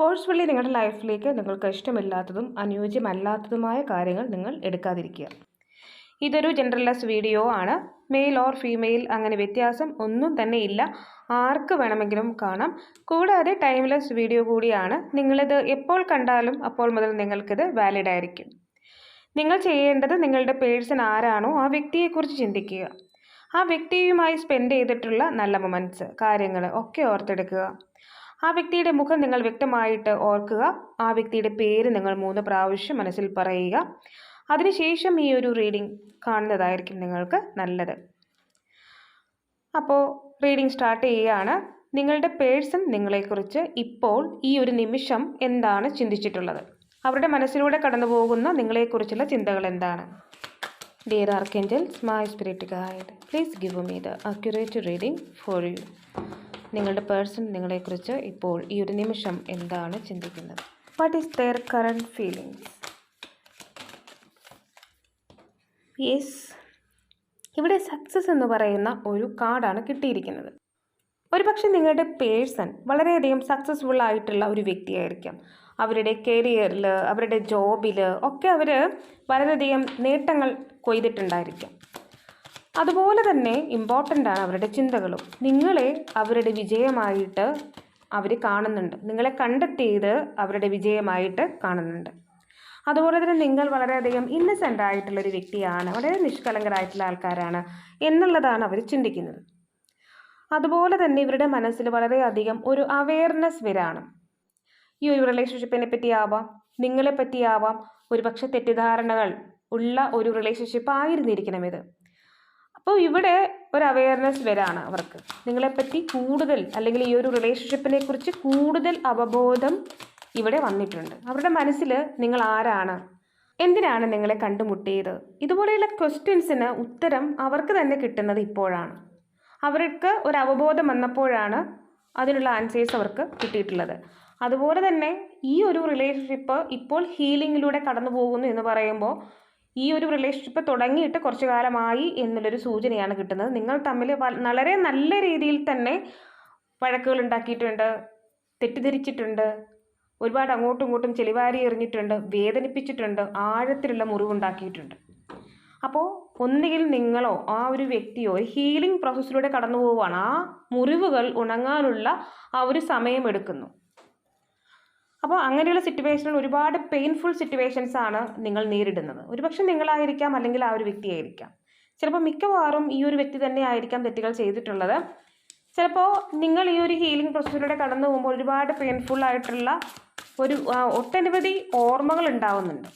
Forcefully നിങ്ങളുടെ ലൈഫിലേക്ക് നിങ്ങൾക്ക് ഇഷ്ടമില്ലാത്തതും അനുയോജ്യമല്ലാത്തതുമായ കാര്യങ്ങൾ നിങ്ങൾ എടുക്കാതിരിക്കുക. ഇതൊരു ജനറലസ് വീഡിയോ ആണ്. മെയിൽ ഓർ ഫീമെയിൽ അങ്ങനെ വ്യത്യാസം ഒന്നും തന്നെ ഇല്ല. ആർക്ക് വേണമെങ്കിലും കാണാം. കൂടാതെ ടൈംലെസ് വീഡിയോ കൂടിയാണ്. നിങ്ങളിത് എപ്പോൾ കണ്ടാലും അപ്പോൾ മുതൽ നിങ്ങൾക്കിത് വാലിഡ് ആയിരിക്കും. നിങ്ങൾ ചെയ്യേണ്ടത് നിങ്ങളുടെ പേഴ്സൺ ആരാണോ ആ വ്യക്തിയെക്കുറിച്ച് ചിന്തിക്കുക. ആ വ്യക്തിയുമായി സ്പെൻഡ് ചെയ്തിട്ടുള്ള നല്ല മൊമെന്റ്സ് കാര്യങ്ങൾ ഒക്കെ ഓർത്തെടുക്കുക. ആ വ്യക്തിയുടെ മുഖം നിങ്ങൾ വ്യക്തമായിട്ട് ഓർക്കുക. ആ വ്യക്തിയുടെ പേര് നിങ്ങൾ മൂന്ന് പ്രാവശ്യം മനസ്സിൽ പറയുക. അതിനുശേഷം ഈ ഒരു റീഡിംഗ് കാണുന്നതായിരിക്കും നിങ്ങൾക്ക് നല്ലത്. അപ്പോൾ റീഡിംഗ് സ്റ്റാർട്ട് ചെയ്യുകയാണ്. നിങ്ങളുടെ പേഴ്സൺ നിങ്ങളെക്കുറിച്ച് ഇപ്പോൾ ഈ ഒരു നിമിഷം എന്താണ് ചിന്തിച്ചിട്ടുള്ളത്? അവരുടെ മനസ്സിലൂടെ കടന്നു പോകുന്ന നിങ്ങളെക്കുറിച്ചുള്ള ചിന്തകൾ എന്താണ്? Dear archangels my spirit guide please give me the accurate reading for you നിങ്ങളുടെ പേഴ്സൺ നിങ്ങളെക്കുറിച്ച് ഇപ്പോൾ ഈ ഒരു നിമിഷം എന്താണ് ചിന്തിക്കുന്നത്? What is their current feelings yes ഇവിടെ സക്സസ് എന്ന് പറയുന്ന ഒരു കാർഡാണ് കിട്ടിയിരിക്കുന്നത്. ഒരുപക്ഷെ നിങ്ങളുടെ പേഴ്സൺ വളരെയധികം സക്സസ്ഫുൾ ആയിട്ടുള്ള ഒരു വ്യക്തിയായിരിക്കാം. അവരുടെ കരിയറിൽ അവരുടെ ജോബിൽ ഒക്കെ അവർ വളരെയധികം നേട്ടങ്ങൾ കൊയ്തിട്ടുണ്ടായിരിക്കാം. അതുപോലെ തന്നെ ഇമ്പോർട്ടന്റ് ആണ് അവരുടെ ചിന്തകളും. നിങ്ങളെ അവരുടെ വിജയമായിട്ട് അവർ കാണുന്നുണ്ട്. നിങ്ങളെ കണ്ടെത്തിയത് അവരുടെ വിജയമായിട്ട് കാണുന്നുണ്ട്. അതുപോലെ തന്നെ നിങ്ങൾ വളരെയധികം ഇന്നസെന്റ് ആയിട്ടുള്ളൊരു വ്യക്തിയാണ്. വളരെ നിഷ്കളങ്കരായിട്ടുള്ള ആൾക്കാരാണ് എന്നുള്ളതാണ് അവർ ചിന്തിക്കുന്നത്. അതുപോലെ തന്നെ ഇവരുടെ മനസ്സിൽ വളരെയധികം ഒരു അവയർനെസ് വരാണ്. ഈ ഒരു റിലേഷൻഷിപ്പിനെ പറ്റിയാവാം നിങ്ങളെ പറ്റിയാവാം ഒരുപക്ഷെ തെറ്റിദ്ധാരണകൾ ഉള്ള ഒരു റിലേഷൻഷിപ്പ് ആയിരുന്നിരിക്കണം ഇത്. അപ്പോൾ ഇവിടെ ഒരു അവയർനെസ് വരാണ് അവർക്ക്. നിങ്ങളെപ്പറ്റി കൂടുതൽ അല്ലെങ്കിൽ ഈ ഒരു റിലേഷൻഷിപ്പിനെ കുറിച്ച് കൂടുതൽ അവബോധം ഇവിടെ വന്നിട്ടുണ്ട്. അവരുടെ മനസ്സിൽ നിങ്ങൾ ആരാണ്? എന്തിനാണ് നിങ്ങളെ കണ്ടുമുട്ടിയത്? ഇതുപോലെയുള്ള ക്വസ്റ്റ്യൻസിന് ഉത്തരം അവർക്ക് തന്നെ കിട്ടുന്നത് ഇപ്പോഴാണ്. അവർക്ക് ഒരു അവബോധം വന്നപ്പോഴാണ് അതിനുള്ള ആൻസേഴ്സ് അവർക്ക് കിട്ടിയിട്ടുള്ളത്. അതുപോലെ തന്നെ ഈ ഒരു റിലേഷൻഷിപ്പ് ഇപ്പോൾ ഹീലിങ്ങിലൂടെ കടന്നു പോകുന്നു എന്ന് പറയുമ്പോൾ ഈ ഒരു റിലേഷൻഷിപ്പ് തുടങ്ങിയിട്ട് കുറച്ചു കാലമായി എന്നുള്ളൊരു സൂചനയാണ് കിട്ടുന്നത്. നിങ്ങൾ തമ്മിൽ വളരെ നല്ല രീതിയിൽ തന്നെ വഴക്കുകൾ ഉണ്ടാക്കിയിട്ടുണ്ട് തെറ്റിദ്ധരിച്ചിട്ടുണ്ട് ഒരുപാട് അങ്ങോട്ടും ഇങ്ങോട്ടും ചെളിവാരി എറിഞ്ഞിട്ടുണ്ട് വേദനിപ്പിച്ചിട്ടുണ്ട് ആഴത്തിലുള്ള മുറിവുണ്ടാക്കിയിട്ടുണ്ട്. അപ്പോൾ ഒന്നുകിൽ നിങ്ങളോ ആ ഒരു വ്യക്തിയോ ഒരു ഹീലിംഗ് പ്രോസസ്സിലൂടെ കടന്നു പോവുകയാണ് ആ മുറിവുകൾ ഉണങ്ങാനുള്ള ആ ഒരു സമയം എടുക്കുന്നു. അപ്പോൾ അങ്ങനെയുള്ള സിറ്റുവേഷനിൽ ഒരുപാട് പെയിൻഫുൾ സിറ്റുവേഷൻസ് ആണ് നിങ്ങൾ നേരിടുന്നത്. ഒരുപക്ഷെ നിങ്ങളായിരിക്കാം അല്ലെങ്കിൽ ആ ഒരു വ്യക്തിയായിരിക്കാം. ചിലപ്പോൾ മിക്കവാറും ഈ ഒരു വ്യക്തി തന്നെ ആയിരിക്കാം തെറ്റുകൾ ചെയ്തിട്ടുള്ളത്. ചിലപ്പോൾ നിങ്ങൾ ഈ ഒരു ഹീലിംഗ് പ്രോസസ്സിലൂടെ കടന്നു പോകുമ്പോൾ ഒരുപാട് പെയിൻഫുൾ ആയിട്ടുള്ള ഒരു ഒട്ടനവധി ഓർമ്മകൾ ഉണ്ടാവുന്നുണ്ട്.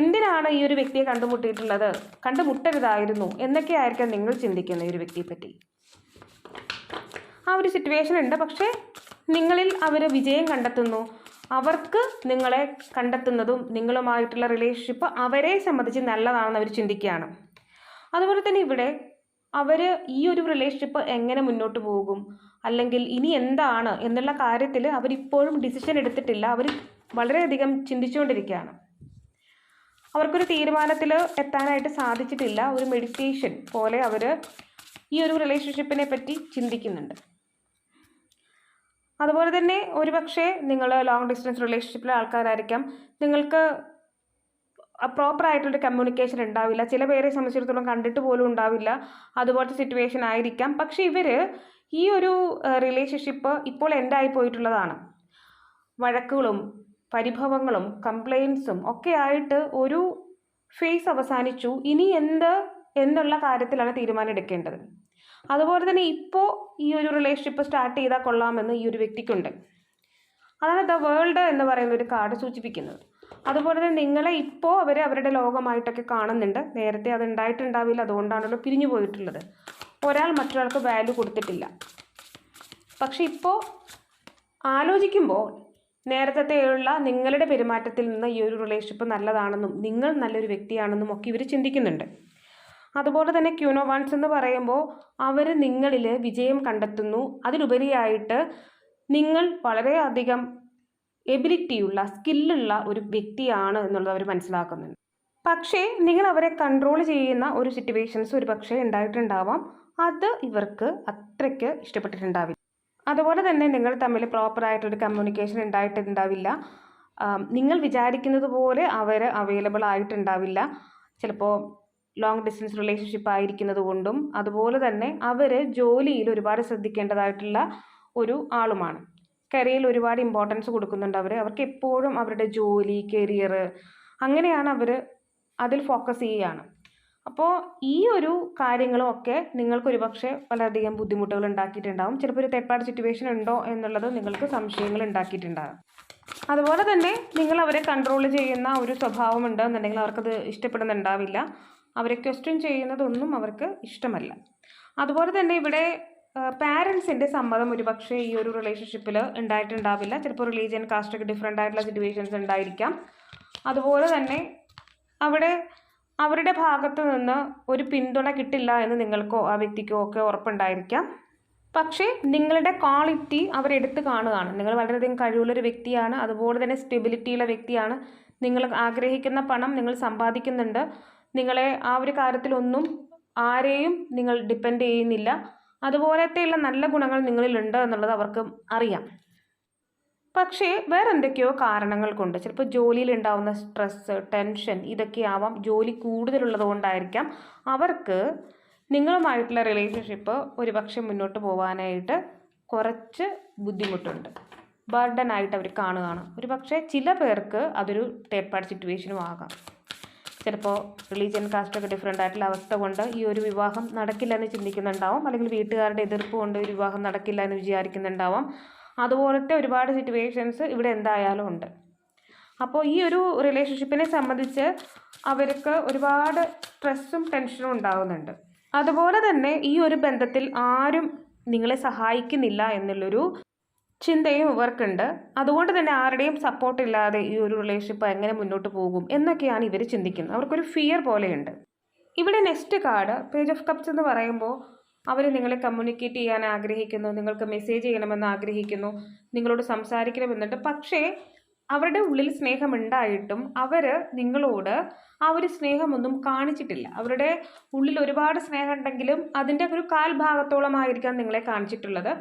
എന്തിനാണ് ഈ ഒരു വ്യക്തിയെ കണ്ടുമുട്ടിയിട്ടുള്ളത്? കണ്ടുമുട്ടരുതായിരുന്നു എന്നൊക്കെ ആയിരിക്കാം നിങ്ങൾ ചിന്തിക്കുന്നത് ഈ ഒരു വ്യക്തിയെപ്പറ്റി. ആ ഒരു സിറ്റുവേഷൻ ഉണ്ട്. പക്ഷേ നിങ്ങളിൽ അവർ വിജയം കണ്ടെത്തുന്നു. അവർക്ക് നിങ്ങളെ കണ്ടെത്തുന്നതും നിങ്ങളുമായിട്ടുള്ള റിലേഷൻഷിപ്പ് അവരെ സംബന്ധിച്ച് നല്ലതാണെന്ന് അവർ ചിന്തിക്കുകയാണ്. അതുപോലെ തന്നെ ഇവിടെ അവർ ഈ ഒരു റിലേഷൻഷിപ്പ് എങ്ങനെ മുന്നോട്ട് പോകും? അല്ലെങ്കിൽ ഇനി എന്താണ് എന്നുള്ള കാര്യത്തിൽ അവരിപ്പോഴും ഡിസിഷൻ എടുത്തിട്ടില്ല. അവർ വളരെയധികം ചിന്തിച്ചുകൊണ്ടിരിക്കുകയാണ്. അവർക്കൊരു തീരുമാനത്തിൽ എത്താനായിട്ട് സാധിച്ചിട്ടില്ല. ഒരു മെഡിറ്റേഷൻ പോലെ അവർ ഈ ഒരു റിലേഷൻഷിപ്പിനെ പറ്റി ചിന്തിക്കുന്നുണ്ട്. അതുപോലെ തന്നെ ഒരുപക്ഷെ നിങ്ങൾ ലോങ് ഡിസ്റ്റൻസ് റിലേഷൻഷിപ്പിലെ ആൾക്കാരായിരിക്കാം. നിങ്ങൾക്ക് പ്രോപ്പർ ആയിട്ടുള്ള കമ്മ്യൂണിക്കേഷൻ ഉണ്ടാവില്ല. ചില പേരെ സംബന്ധിച്ചിടത്തോളം കണ്ടിട്ട് പോലും ഉണ്ടാവില്ല. അതുപോലത്തെ സിറ്റുവേഷൻ ആയിരിക്കാം. പക്ഷേ ഇവർ ഈ ഒരു റിലേഷൻഷിപ്പ് ഇപ്പോൾ എൻഡായി പോയിട്ടുള്ളതാണ്. വഴക്കുകളും പരിഭവങ്ങളും കംപ്ലയിൻസും ഒക്കെ ആയിട്ട് ഒരു ഫേസ് അവസാനിച്ചു. ഇനി എന്ത് എന്നുള്ള കാര്യത്തിലാണ് തീരുമാനം എടുക്കേണ്ടത്. അതുപോലെ തന്നെ ഇപ്പോൾ ഈ ഒരു റിലേഷൻഷിപ്പ് സ്റ്റാർട്ട് ചെയ്താൽ കൊള്ളാമെന്ന് ഈ ഒരു വ്യക്തിക്കുണ്ട്. അതാണ് ദ വേൾഡ് എന്ന് പറയുന്ന ഒരു കാർഡ് സൂചിപ്പിക്കുന്നത്. അതുപോലെ തന്നെ നിങ്ങളെ ഇപ്പോൾ അവർ അവരുടെ ലോകമായിട്ടൊക്കെ കാണുന്നുണ്ട്. നേരത്തെ അത് ഉണ്ടായിട്ടുണ്ടാവില്ല അതുകൊണ്ടാണല്ലോ പിരിഞ്ഞു പോയിട്ടുള്ളത്. ഒരാൾ മറ്റൊരാൾക്ക് വാല്യൂ കൊടുത്തിട്ടില്ല. പക്ഷെ ഇപ്പോൾ ആലോചിക്കുമ്പോൾ നേരത്തെയുള്ള നിങ്ങളുടെ പെരുമാറ്റത്തിൽ നിന്ന് ഈ ഒരു റിലേഷൻഷിപ്പ് നല്ലതാണെന്നും നിങ്ങൾ നല്ലൊരു വ്യക്തിയാണെന്നും ഒക്കെ ഇവർ ചിന്തിക്കുന്നുണ്ട്. അതുപോലെ തന്നെ ക്യൂനോ വൺസ് എന്ന് പറയുമ്പോൾ അവർ നിങ്ങളിൽ വിജയം കണ്ടെത്തുന്നു. അതിലുപരിയായിട്ട് നിങ്ങൾ വളരെയധികം എബിലിറ്റിയുള്ള സ്കില്ലുള്ള ഒരു വ്യക്തിയാണ് എന്നുള്ളത് അവർ മനസ്സിലാക്കുന്നുണ്ട്. പക്ഷേ നിങ്ങൾ അവരെ കൺട്രോൾ ചെയ്യുന്ന ഒരു സിറ്റുവേഷൻസ് ഒരു പക്ഷേ ഉണ്ടായിട്ടുണ്ടാവാം. അത് ഇവർക്ക് അത്രയ്ക്ക് ഇഷ്ടപ്പെട്ടിട്ടുണ്ടാവില്ല. അതുപോലെ തന്നെ നിങ്ങൾ തമ്മിൽ പ്രോപ്പറായിട്ടൊരു കമ്മ്യൂണിക്കേഷൻ ഉണ്ടായിട്ടുണ്ടാവില്ല. നിങ്ങൾ വിചാരിക്കുന്നത് പോലെ അവർ അവൈലബിൾ ആയിട്ടുണ്ടാവില്ല. ചിലപ്പോൾ ലോങ് ഡിസ്റ്റൻസ് റിലേഷൻഷിപ്പ് ആയിരിക്കുന്നത് കൊണ്ടും അതുപോലെ തന്നെ അവർ ജോലിയിൽ ഒരുപാട് ശ്രദ്ധിക്കേണ്ടതായിട്ടുള്ള ഒരു ആളുമാണ്. കരിയറിൽ ഒരുപാട് ഇമ്പോർട്ടൻസ് കൊടുക്കുന്നുണ്ട് അവർ അവർക്ക് എപ്പോഴും അവരുടെ ജോലി കരിയർ അങ്ങനെയാണ് അവർ അതിൽ ഫോക്കസ് ചെയ്യുകയാണ്. അപ്പോൾ ഈ ഒരു കാര്യങ്ങളും ഒക്കെ നിങ്ങൾക്ക് ഒരുപക്ഷെ വളരെയധികം ബുദ്ധിമുട്ടുകൾ ഉണ്ടാക്കിയിട്ടുണ്ടാവും. ചിലപ്പോൾ ഒരു തേർഡ് സിറ്റുവേഷൻ ഉണ്ടോ എന്നുള്ളത് നിങ്ങൾക്ക് സംശയങ്ങൾ ഉണ്ടാക്കിയിട്ടുണ്ടാകും. അതുപോലെ തന്നെ നിങ്ങൾ അവരെ കൺട്രോൾ ചെയ്യുന്ന ഒരു സ്വഭാവം ഉണ്ടെന്നുണ്ടെങ്കിൽ അവർക്കത് ഇഷ്ടപ്പെടുന്നുണ്ടാവില്ല. അവരെ ക്വസ്റ്റ്യൻ ചെയ്യുന്നതൊന്നും അവർക്ക് ഇഷ്ടമല്ല. അതുപോലെ തന്നെ ഇവിടെ പാരൻസിന്റെ സമ്മതം ഒരുപക്ഷെ ഈ ഒരു റിലേഷൻഷിപ്പിൽ ഉണ്ടായിട്ടുണ്ടാവില്ല. ചിലപ്പോൾ റിലീജിയൻ കാസ്റ്റൊക്കെ ഡിഫറെന്റ് ആയിട്ടുള്ള സിറ്റുവേഷൻസ് ഉണ്ടായിരിക്കാം. അതുപോലെ തന്നെ അവിടെ അവരുടെ ഭാഗത്ത് നിന്ന് ഒരു പിന്തുണ കിട്ടില്ല എന്ന് നിങ്ങൾക്കോ ആ വ്യക്തിക്കോ ഒക്കെ ഉറപ്പുണ്ടായിരിക്കാം. പക്ഷേ നിങ്ങളുടെ ക്വാളിറ്റി അവരെടുത്ത് കാണുകയാണ്. നിങ്ങൾ വളരെയധികം കഴിവുള്ളൊരു വ്യക്തിയാണ്. അതുപോലെ തന്നെ സ്റ്റെബിലിറ്റിയുള്ള വ്യക്തിയാണ്. നിങ്ങൾ ആഗ്രഹിക്കുന്ന പണം നിങ്ങൾ സമ്പാദിക്കുന്നുണ്ട്. നിങ്ങളെ ആ ഒരു കാര്യത്തിലൊന്നും ആരെയും നിങ്ങൾ ഡിപ്പെൻഡ് ചെയ്യുന്നില്ല. അതുപോലത്തെയുള്ള നല്ല ഗുണങ്ങൾ നിങ്ങളിലുണ്ട് എന്നുള്ളത് അവർക്ക് അറിയാം. പക്ഷേ വേറെ എന്തൊക്കെയോ കാരണങ്ങൾ കൊണ്ട് ചിലപ്പോൾ ജോലിയിൽ ഉണ്ടാവുന്ന സ്ട്രെസ്സ് ടെൻഷൻ ഇതൊക്കെ ഇതൊക്കെയാവാം ജോലി കൂടുതലുള്ളത് കൊണ്ടായിരിക്കാം അവർക്ക് നിങ്ങളുമായിട്ടുള്ള റിലേഷൻഷിപ്പ് ഒരുപക്ഷെ മുന്നോട്ട് പോകാനായിട്ട് കുറച്ച് ബുദ്ധിമുട്ടുണ്ട്. ബർഡൻ ആയിട്ട് അവർ കാണുകയാണ്. ഒരു പക്ഷേ ചില പേർക്ക് അതൊരു ടേപ്പാട് സിറ്റുവേഷനും ആകാം. ചിലപ്പോൾ റിലീജിയൻ കാസ്റ്റൊക്കെ ഡിഫറെന്റ് ആയിട്ടുള്ള അവസ്ഥ കൊണ്ട് ഈ ഒരു വിവാഹം നടക്കില്ല എന്ന് ചിന്തിക്കുന്നുണ്ടാവും. അല്ലെങ്കിൽ വീട്ടുകാരുടെ എതിർപ്പ് കൊണ്ട് ഒരു വിവാഹം നടക്കില്ല എന്ന് വിചാരിക്കുന്നുണ്ടാവാം. അതുപോലത്തെ ഒരുപാട് സിറ്റുവേഷൻസ് ഇവിടെ എന്തായാലും ഉണ്ട്. അപ്പോൾ ഈ ഒരു റിലേഷൻഷിപ്പിനെ സംബന്ധിച്ച് അവർക്ക് ഒരുപാട് സ്ട്രെസ്സും ടെൻഷനും ഉണ്ടാകുന്നുണ്ട് അതുപോലെ തന്നെ ഈ ഒരു ബന്ധത്തിൽ ആരും നിങ്ങളെ സഹായിക്കുന്നില്ല എന്നുള്ളൊരു ചിന്തയും ഇവർക്കുണ്ട്. അതുകൊണ്ട് തന്നെ ആരുടെയും സപ്പോർട്ട് ഇല്ലാതെ ഈ ഒരു റിലേഷൻഷിപ്പ് എങ്ങനെ മുന്നോട്ട് പോകും എന്നൊക്കെയാണ് ഇവർ ചിന്തിക്കുന്നത്. അവർക്കൊരു ഫിയർ പോലെയുണ്ട്. ഇവിടെ next card page of cups എന്ന് പറയുമ്പോൾ അവർ നിങ്ങളെ കമ്മ്യൂണിക്കേറ്റ് ചെയ്യാൻ ആഗ്രഹിക്കുന്നു നിങ്ങൾക്ക് മെസ്സേജ് ചെയ്യണമെന്ന് ആഗ്രഹിക്കുന്നു നിങ്ങളോട് സംസാരിക്കണമെന്നുണ്ട്. പക്ഷേ അവരുടെ ഉള്ളിൽ സ്നേഹമുണ്ടായിട്ടും അവർ നിങ്ങളോട് ആ ഒരു സ്നേഹമൊന്നും കാണിച്ചിട്ടില്ല. അവരുടെ ഉള്ളിൽ ഒരുപാട് സ്നേഹം ഉണ്ടെങ്കിലും അതിന്റെ ഒരു കാൽ ഭാഗത്തോളമായിരിക്കാം നിങ്ങളെ കാണിച്ചിട്ടുള്ളത്.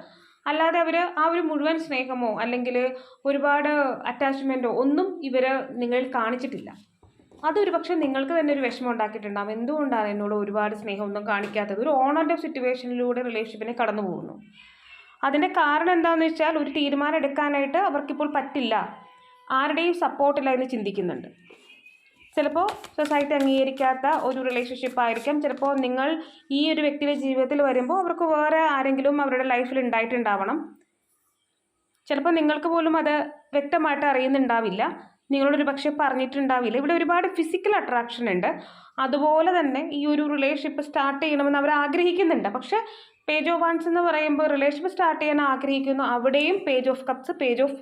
അല്ലാതെ അവർ ആ ഒരു മുഴുവൻ സ്നേഹമോ അല്ലെങ്കിൽ ഒരുപാട് അറ്റാച്ച്മെന്റോ ഒന്നും ഇവർ നിങ്ങളിൽ കാണിച്ചിട്ടില്ല. അതൊരു പക്ഷേ നിങ്ങൾക്ക് തന്നെ ഒരു വിഷമം ഉണ്ടാക്കിയിട്ടുണ്ടാകും എന്തുകൊണ്ടാണ് എന്നോട് ഒരുപാട് സ്നേഹമൊന്നും കാണിക്കാത്തത്? ഒരു ഓഫ് സിറ്റുവേഷനിലൂടെ റിലേഷൻഷിപ്പിനെ കടന്നു പോകുന്നു. അതിന്റെ കാരണം എന്താണെന്ന് വെച്ചാൽ ഒരു തീരുമാനം എടുക്കാനായിട്ട് അവർക്കിപ്പോൾ പറ്റില്ല. ആരുടെയും സപ്പോർട്ടില്ല എന്ന് ചിന്തിക്കുന്നുണ്ട്. ചിലപ്പോൾ സൊസൈറ്റി അംഗീകരിക്കാത്ത ഒരു റിലേഷൻഷിപ്പ് ആയിരിക്കാം. ചിലപ്പോൾ നിങ്ങൾ ഈ ഒരു വ്യക്തിയുടെ ജീവിതത്തിൽ വരുമ്പോൾ അവർക്ക് വേറെ ആരെങ്കിലും അവരുടെ ലൈഫിൽ ഉണ്ടായിട്ടുണ്ടാവണം. ചിലപ്പോൾ നിങ്ങൾക്ക് പോലും അത് വ്യക്തമായിട്ട് അറിയുന്നുണ്ടാവില്ല. നിങ്ങളൊരു പക്ഷേ പറഞ്ഞിട്ടുണ്ടാവില്ല. ഇവിടെ ഒരുപാട് ഫിസിക്കൽ അട്രാക്ഷൻ ഉണ്ട്. അതുപോലെ തന്നെ ഈ ഒരു റിലേഷൻഷിപ്പ് സ്റ്റാർട്ട് ചെയ്യണമെന്ന് അവർ ആഗ്രഹിക്കുന്നുണ്ട്. പക്ഷെ പേജ് ഓഫ് വാൻസ് എന്ന് പറയുമ്പോൾ റിലേഷൻഷിപ്പ് സ്റ്റാർട്ട് ചെയ്യാൻ ആഗ്രഹിക്കുന്നു. അവിടെയും page of cups page of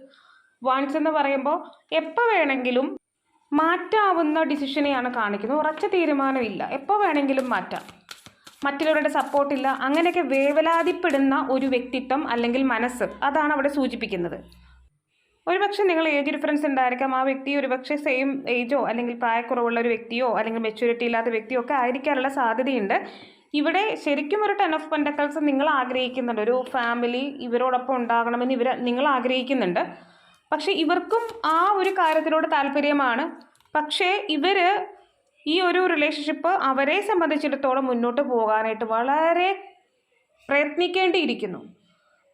wands എന്ന് പറയുമ്പോൾ എപ്പോൾ വേണമെങ്കിലും മാറ്റാവുന്ന ഡിസിഷനെയാണ് കാണിക്കുന്നത്. ഉറച്ച തീരുമാനമില്ല. എപ്പോൾ വേണമെങ്കിലും മാറ്റാം. മറ്റുള്ളവരുടെ സപ്പോർട്ടില്ല. അങ്ങനെയൊക്കെ വേവലാതിപ്പെടുന്ന ഒരു വ്യക്തിത്വം അല്ലെങ്കിൽ മനസ്സ് അതാണ് അവിടെ സൂചിപ്പിക്കുന്നത്. ഒരുപക്ഷെ നിങ്ങൾ ഏജ് ഡിഫറൻസ് ഉണ്ടായിരിക്കാം. ആ വ്യക്തി ഒരുപക്ഷെ സെയിം ഏജോ അല്ലെങ്കിൽ പ്രായക്കുറവുള്ള ഒരു വ്യക്തിയോ അല്ലെങ്കിൽ മെച്യൂരിറ്റി ഇല്ലാത്ത വ്യക്തിയോ ഒക്കെ ആയിരിക്കാനുള്ള സാധ്യതയുണ്ട്. ഇവിടെ ശരിക്കും ഒരു ടെൻ ഓഫ് പെൻഡക്കൾസ് നിങ്ങൾ ആഗ്രഹിക്കുന്നുണ്ട്. ഒരു ഫാമിലി ഇവരോടൊപ്പം ഉണ്ടാകണമെന്ന് ഇവർ നിങ്ങൾ ആഗ്രഹിക്കുന്നുണ്ട്. പക്ഷേ ഇവർക്കും ആ ഒരു കാര്യത്തിനോട് താല്പര്യമാണ്. പക്ഷേ ഇവർ ഈ ഒരു റിലേഷൻഷിപ്പ് അവരെ സംബന്ധിച്ചിടത്തോളം മുന്നോട്ട് പോകാനായിട്ട് വളരെ പ്രയത്നിക്കേണ്ടിയിരിക്കുന്നു.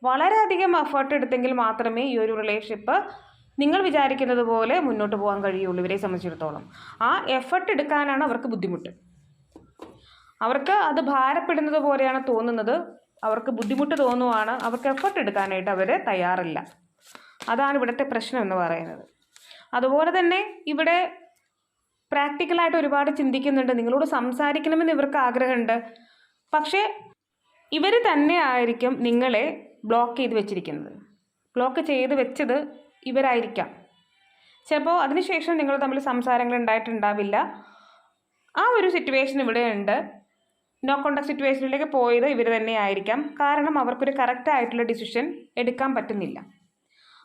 വളരെയധികം എഫേർട്ട് എടുത്തെങ്കിൽ മാത്രമേ ഈ ഒരു റിലേഷൻഷിപ്പ് നിങ്ങൾ വിചാരിക്കുന്നത് പോലെ മുന്നോട്ട് പോകാൻ കഴിയുള്ളൂ ഇവരെ സംബന്ധിച്ചിടത്തോളം. ആ എഫർട്ട് എടുക്കാനാണ് അവർക്ക് ബുദ്ധിമുട്ട്. അവർക്ക് അത് ഭാരപ്പെടുന്നത് പോലെയാണ് തോന്നുന്നത്. അവർക്ക് ബുദ്ധിമുട്ട് തോന്നുവാണ്. അവർക്ക് എഫർട്ട് എടുക്കാനായിട്ട് അവർ തയ്യാറില്ല. അതാണ് ഇവിടുത്തെ പ്രശ്നം എന്ന് പറയുന്നത്. അതുപോലെ തന്നെ ഇവിടെ പ്രാക്ടിക്കലായിട്ട് ഒരുപാട് ചിന്തിക്കുന്നുണ്ട്. നിങ്ങളോട് സംസാരിക്കണമെന്ന് ഇവർക്ക് ആഗ്രഹമുണ്ട്. പക്ഷേ ഇവർ തന്നെ ആയിരിക്കും നിങ്ങളെ ബ്ലോക്ക് ചെയ്ത് വെച്ചിരിക്കുന്നത്. ബ്ലോക്ക് ചെയ്ത് വെച്ചത് ഇവരായിരിക്കാം. ചിലപ്പോൾ അതിനുശേഷം നിങ്ങൾ തമ്മിൽ സംസാരങ്ങൾ ഉണ്ടായിട്ടുണ്ടാവില്ല. ആ ഒരു സിറ്റുവേഷൻ ഇവിടെ ഉണ്ട് നോ കോണ്ടാക്ട് സിറ്റുവേഷനിലേക്ക് പോയത് ഇവർ തന്നെ ആയിരിക്കാം. കാരണം അവർക്കൊരു കറക്റ്റ് ആയിട്ടുള്ള ഡിസിഷൻ എടുക്കാൻ പറ്റുന്നില്ല.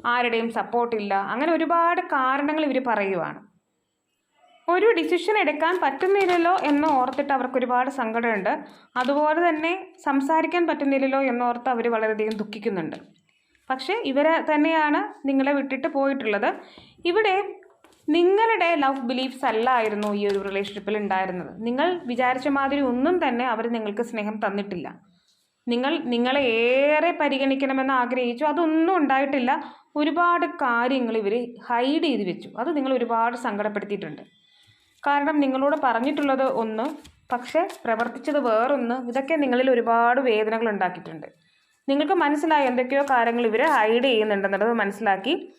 ആരുടെയും സപ്പോർട്ടില്ല അങ്ങനെ ഒരുപാട് കാരണങ്ങൾ ഇവർ പറയുവാണ്. ഒരു ഡിസിഷൻ എടുക്കാൻ പറ്റുന്നില്ലല്ലോ എന്ന് ഓർത്തിട്ട് അവർക്ക് ഒരുപാട് സങ്കടമുണ്ട്. അതുപോലെ തന്നെ സംസാരിക്കാൻ പറ്റുന്നില്ലല്ലോ എന്നോർത്ത് അവർ വളരെയധികം ദുഃഖിക്കുന്നുണ്ട്. പക്ഷേ ഇവരെ തന്നെയാണ് നിങ്ങളെ വിട്ടിട്ട് പോയിട്ടുള്ളത്. ഇവിടെ നിങ്ങളുടെ ലവ് ബിലീഫ്സ് അല്ലായിരുന്നു ഈ ഒരു റിലേഷൻഷിപ്പിൽ ഉണ്ടായിരുന്നത്. നിങ്ങൾ വിചാരിച്ച മാതിരി ഒന്നും തന്നെ അവർ നിങ്ങൾക്ക് സ്നേഹം തന്നിട്ടില്ല. നിങ്ങൾ നിങ്ങളെ ഏറെ പരിഗണിക്കണമെന്ന് ആഗ്രഹിച്ചു. അതൊന്നും ഉണ്ടായിട്ടില്ല. ഒരുപാട് കാര്യങ്ങൾ ഇവർ ഹൈഡ് ചെയ്ത് വെച്ചു. അത് നിങ്ങൾ ഒരുപാട് സങ്കടപ്പെടുത്തിയിട്ടുണ്ട്. കാരണം നിങ്ങളോട് പറഞ്ഞിട്ടുള്ളത് ഒന്ന് പക്ഷേ പ്രവർത്തിച്ചത് വേറൊന്ന്. ഇതൊക്കെ നിങ്ങളിൽ ഒരുപാട് വേദനകൾ ഉണ്ടാക്കിയിട്ടുണ്ട്. നിങ്ങൾക്ക് മനസ്സിലായി എന്തൊക്കെയോ കാര്യങ്ങൾ ഇവർ ഹൈഡ് ചെയ്യുന്നുണ്ടെന്നുള്ളത് മനസ്സിലാക്കി.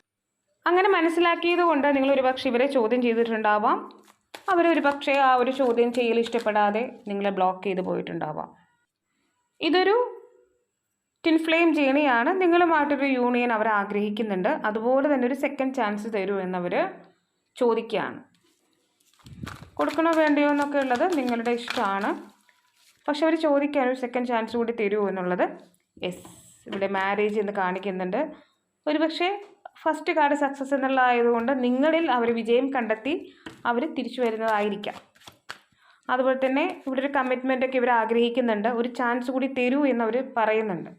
അങ്ങനെ മനസ്സിലാക്കിയത് കൊണ്ട് നിങ്ങൾ ഒരുപക്ഷെ ഇവരെ ചോദ്യം ചെയ്തിട്ടുണ്ടാവാം. അവരൊരു പക്ഷേ ആ ഒരു ചോദ്യം ചെയ്യൽ ഇഷ്ടപ്പെടാതെ നിങ്ങളെ ബ്ലോക്ക് ചെയ്ത് പോയിട്ടുണ്ടാവാം. ഇതൊരു ടിൻഫ്ലെയിം ജേണിയാണ്. നിങ്ങളുമായിട്ടൊരു യൂണിയൻ അവർ ആഗ്രഹിക്കുന്നുണ്ട്. അതുപോലെ തന്നെ ഒരു സെക്കൻഡ് ചാൻസ് തരൂ എന്നവർ ചോദിക്കുകയാണ്. കൊടുക്കണോ വേണ്ടയോ എന്നൊക്കെ ഉള്ളത് നിങ്ങളുടെ ഇഷ്ടമാണ്. പക്ഷെ അവർ ചോദിക്കാൻ ഒരു സെക്കൻഡ് ചാൻസ് കൂടി തരുമോ എന്നുള്ളത്. യെസ് ഇവിടെ മാരേജ് എന്ന് കാണിക്കുന്നുണ്ട്. ഒരുപക്ഷെ ഫസ്റ്റ് കാർഡ് സക്സസ് എന്നുള്ള ആയതുകൊണ്ട് നിങ്ങളിൽ അവർ വിജയം കണ്ടെത്തി അവർ തിരിച്ചു വരുന്നതായിരിക്കാം. അതുപോലെ തന്നെ ഇവിടെ ഒരു കമ്മിറ്റ്മെന്റ് ഒക്കെ ഇവർ ആഗ്രഹിക്കുന്നുണ്ട്. ഒരു ചാൻസ് കൂടി തരൂ എന്നവർ പറയുന്നുണ്ട്.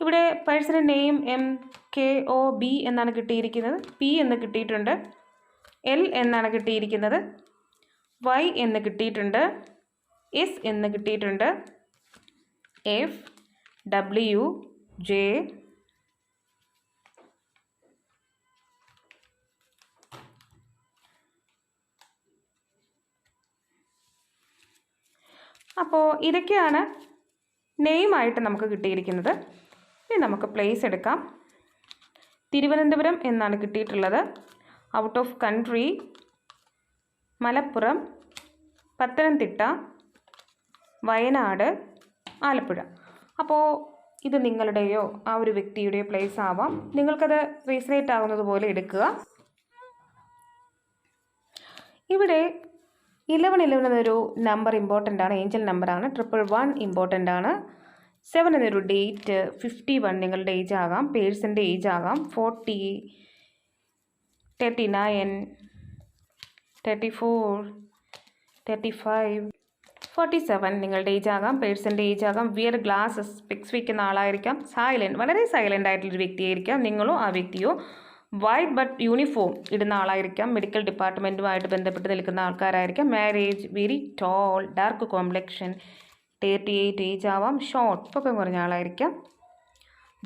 ഇവിടെ personal name M K O B എന്നാണ് കിട്ടിയിരിക്കുന്നത്. പി എന്ന് കിട്ടിയിട്ടുണ്ട്. എൽ എന്നാണ് കിട്ടിയിരിക്കുന്നത്. വൈ എന്ന് കിട്ടിയിട്ടുണ്ട്. എസ് എന്ന് കിട്ടിയിട്ടുണ്ട്. എഫ് ഡബ്ല്യു ജെ അപ്പോൾ ഇതൊക്കെയാണ് നെയിമായിട്ട് നമുക്ക് കിട്ടിയിരിക്കുന്നത്. ഇനി നമുക്ക് പ്ലേസ് എടുക്കാം. തിരുവനന്തപുരം എന്നാണ് കിട്ടിയിട്ടുള്ളത്. Out of country Malappuram Pathanamthitta Wayanad Alappuzha. അപ്പോൾ ഇത് നിങ്ങളുടെയോ ആ ഒരു വ്യക്തിയുടെയോ പ്ലേസ് ആവാം. നിങ്ങൾക്കത് റീസനേറ്റ് ആകുന്നത് പോലെ എടുക്കുക. ഇവിടെ ഇലവൻ ഇലവൻ എന്നൊരു നമ്പർ ഇമ്പോർട്ടന്റ് ആണ്. ഏഞ്ചൽ നമ്പറാണ് ട്രിപ്പിൾ വൺ ഇമ്പോർട്ടന്റ് ആണ്. സെവൻ എന്നൊരു ഡേറ്റ് ഫിഫ്റ്റി വൺ നിങ്ങളുടെ ഏജ് ആകാം. പേഴ്സന്റെ ഏജ് ആകാം. Forty thirty nine thirty four thirty five forty seven നിങ്ങളുടെ ഏജ് ആകാം. പേഴ്സന്റെ ഏജ് ആകാം. വിയർ ഗ്ലാസസ് സ്പെക്സ് വയ്ക്കുന്ന ആളായിരിക്കാം. സൈലന്റ് വളരെ സൈലന്റ് ആയിട്ടുള്ളൊരു വ്യക്തിയായിരിക്കാം. നിങ്ങളോ ആ വ്യക്തിയോ വൈറ്റ് ബട്ട് യൂണിഫോം ഇടുന്ന ആളായിരിക്കാം. മെഡിക്കൽ ഡിപ്പാർട്ട്മെന്റുമായിട്ട് ബന്ധപ്പെട്ട് നിൽക്കുന്ന ആൾക്കാരായിരിക്കാം. Marriage very tall dark complexion thirty eight age ആവാം. ഷോർട്ട് പൊക്കം കുറഞ്ഞ ആളായിരിക്കാം.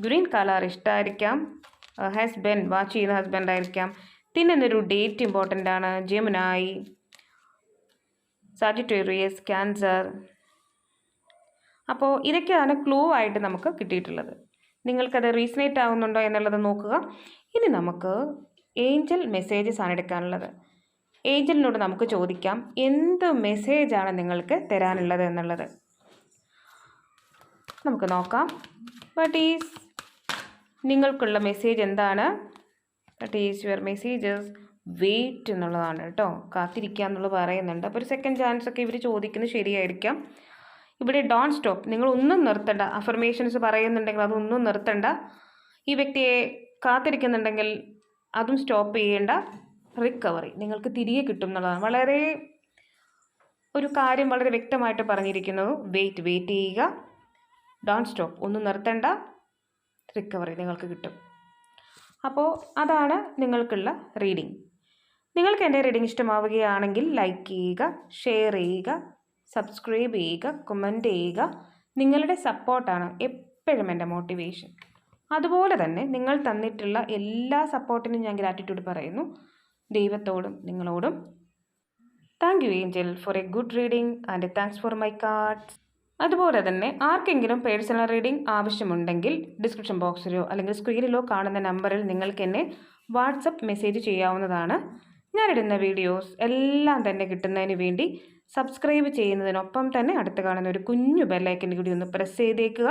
ഗ്രീൻ കളർ ഇഷ്ടമായിരിക്കാം ഹസ്ബൻഡ് വാച്ച് ചെയ്യുന്ന ഹസ്ബൻഡ് ആയിരിക്കാം. തിന്നുന്നൊരു ഡേറ്റ് ഇമ്പോർട്ടന്റ് ആണ്. ജമുനായി സാജിറ്റേറിയസ് ക്യാൻസർ അപ്പോൾ ഇതൊക്കെയാണ് ക്ലൂ ആയിട്ട് നമുക്ക് കിട്ടിയിട്ടുള്ളത്. നിങ്ങൾക്കത് റീസണേറ്റ് ആവുന്നുണ്ടോ എന്നുള്ളത് നോക്കുക. ഇനി നമുക്ക് ഏഞ്ചൽ മെസ്സേജസ് ആണ് എടുക്കാനുള്ളത്. ഏഞ്ചലിനോട് നമുക്ക് ചോദിക്കാം എന്ത് മെസ്സേജാണ് നിങ്ങൾക്ക് തരാനുള്ളത് എന്നുള്ളത്? നമുക്ക് നോക്കാം. വട്ട് ഈസ് നിങ്ങൾക്കുള്ള മെസ്സേജ് എന്താണ്? What is your messages wait എന്നുള്ളതാണ് കേട്ടോ. കാത്തിരിക്കുക എന്നുള്ളത് പറയുന്നുണ്ട്. അപ്പോൾ ഒരു സെക്കൻഡ് ചാൻസ് ഒക്കെ ഇവർ ചോദിക്കുന്നത് ശരിയായിരിക്കാം. ഇവിടെ ഡോൺ സ്റ്റോപ്പ് നിങ്ങളൊന്നും നിർത്തണ്ട. അഫർമേഷൻസ് പറയുന്നുണ്ടെങ്കിൽ അതൊന്നും നിർത്തണ്ട. ഈ വ്യക്തിയെ കാത്തിരിക്കുന്നുണ്ടെങ്കിൽ അതും സ്റ്റോപ്പ് ചെയ്യേണ്ട റിക്കവറി നിങ്ങൾക്ക് തിരികെ കിട്ടും എന്നുള്ളതാണ്. വളരെ ഒരു കാര്യം വളരെ വ്യക്തമായിട്ട് പറഞ്ഞിരിക്കുന്നത് വെയിറ്റ് വെയിറ്റ് ചെയ്യുക. ഡോൺ സ്റ്റോപ്പ് ഒന്നും നിർത്തേണ്ട റിക്കവറി നിങ്ങൾക്ക് കിട്ടും. അപ്പോൾ അതാണ് നിങ്ങൾക്കുള്ള റീഡിംഗ് നിങ്ങൾക്ക് എന്റെ റീഡിംഗ് ഇഷ്ടമാവുകയാണെങ്കിൽ ലൈക്ക് ചെയ്യുക ഷെയർ ചെയ്യുക സബ്സ്ക്രൈബ് ചെയ്യുക കമന്റ് ചെയ്യുക. നിങ്ങളുടെ സപ്പോർട്ടാണ് എപ്പോഴും എന്റെ മോട്ടിവേഷൻ. അതുപോലെ തന്നെ നിങ്ങൾ തന്നിട്ടുള്ള എല്ലാ സപ്പോർട്ടിനും ഞാൻ ഗ്രാറ്റിറ്റ്യൂഡ് പറയുന്നു. ദൈവത്തോടും നിങ്ങളോടും. Thank you angel for a good reading and thanks for my cards അതുപോലെ തന്നെ ആർക്കെങ്കിലും പേഴ്സണൽ റീഡിംഗ് ആവശ്യമുണ്ടെങ്കിൽ ഡിസ്ക്രിപ്ഷൻ ബോക്സിലോ അല്ലെങ്കിൽ സ്ക്രീനിലോ കാണുന്ന നമ്പറിൽ നിങ്ങൾക്ക് എന്നെ വാട്സപ്പ് മെസ്സേജ് ചെയ്യാവുന്നതാണ്. ഞാനിടുന്ന വീഡിയോസ് എല്ലാം തന്നെ കിട്ടുന്നതിന് വേണ്ടി സബ്സ്ക്രൈബ് ചെയ്യുന്നതിനൊപ്പം തന്നെ അടുത്ത് കാണുന്ന ഒരു കുഞ്ഞു ബെല്ലൈക്കൻ കൂടി ഒന്ന് പ്രസ് ചെയ്തേക്കുക.